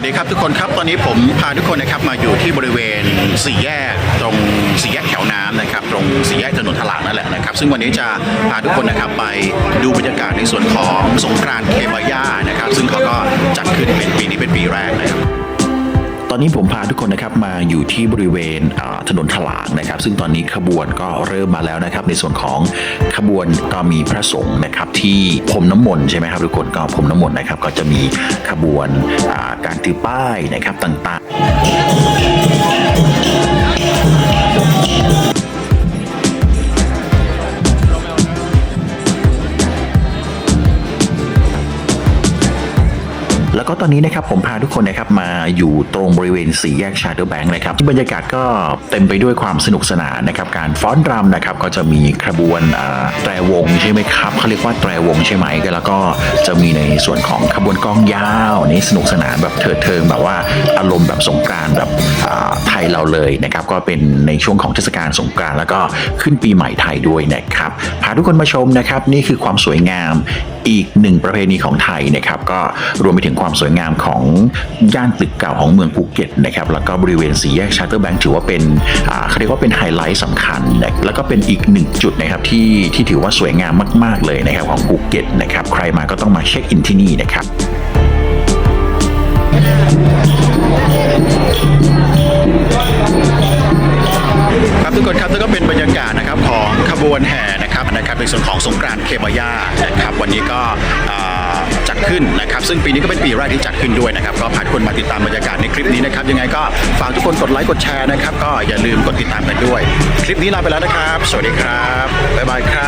วัสดีครับทุกคนครับตอนนี้ผมพาทุกคนนะครับมาอยู่ที่บริเวณสี่แยกตรงสี่แยกแถวน้ำนะครับ ตรงสี่แยกถนนถลางนั่นแหละนะครับ ซึ่งวันนี้จะพาทุกคนนะครับไปดูบรรยากาศในส่วนของสงกรานต์เคบาย่านะครับ ซึ่งเขาก็จัดขึ้นเป็น อนนี้ผมพาทุกคนนะครับมาอยู่ที่บริเวณถนนถลางนะครับ ซึ่งตอนนี้ขบวนก็เริ่มมาแล้วนะครับ ในส่วนของขบวนก็มีพระสงฆ์นะครับที่พรมน้ำมนต์ใช่ไหมครับทุกคนก็พรมน้ำมนต์นะครับก็จะมีขบวนการถือป้ายนะครับต่างๆ แล้วก็ตอนนี้นะครับผมพาทุกคนนะครับมาอยู่ตรงบริเวณสี่แยกชาเดอร์แบงค์นะครับที่บรรยากาศก็เต็มไปด้วยความสนุกสนานนะครับการฟ้อนรำนะครับก็จะมีขบวนแตรวงใช่ไหมครับเขาเรียกว่าแตรวงใช่ไหมกแล้วก็จะมีในส่วนของขบวนกองยาวนี่สนุกสนานแบบเถิดเทิงแบบว่าอารมณ์แบบสงกรานแบบ เราเลยนะครับก็เป็นในช่วงของเทศกาลสงกรานต์แล้วก็ขึ้นปีใหม่ไทยด้วยนะครับพาทุกคนมาชมนะครับ นี่คือความสวยงามอีกหนึ่งประเพณีของไทยนะครับก็รวมไปถึงความสวยงามของย่านตึกเก่าของเมืองภูเก็ตนะครับแล้วก็บริเวณสี่แยกชาร์เตอร์แบงค์ถือว่าเป็นอ่าเขาเรียกว่าเป็นไฮไลท์สำคัญนะแล้วก็เป็นอีกหนึ่งจุดนะครับที่ที่ถือว่าสวยงามมาก ๆเลยนะครับของภูเก็ตนะครับใครมาก็ต้องมาเช็คอินที่นี่นะครับ วนแห่นะครับนะครับในส่วนของสงกรานต์เคบายานะครับวันนี้ก็จัดขึ้นนะครับ ซึ่งปีนี้ก็เป็นปีแรกที่จัดขึ้นด้วยนะครับ ก็พาทุกคนมาติดตามบรรยากาศในคลิปนี้นะครับ ยังไงก็ฝากทุกคนกดไลค์กดแชร์นะครับ ก็อย่าลืมกดติดตามกันด้วย คลิปนี้ลาไปแล้วนะครับ สวัสดีครับบ๊ายบายครับ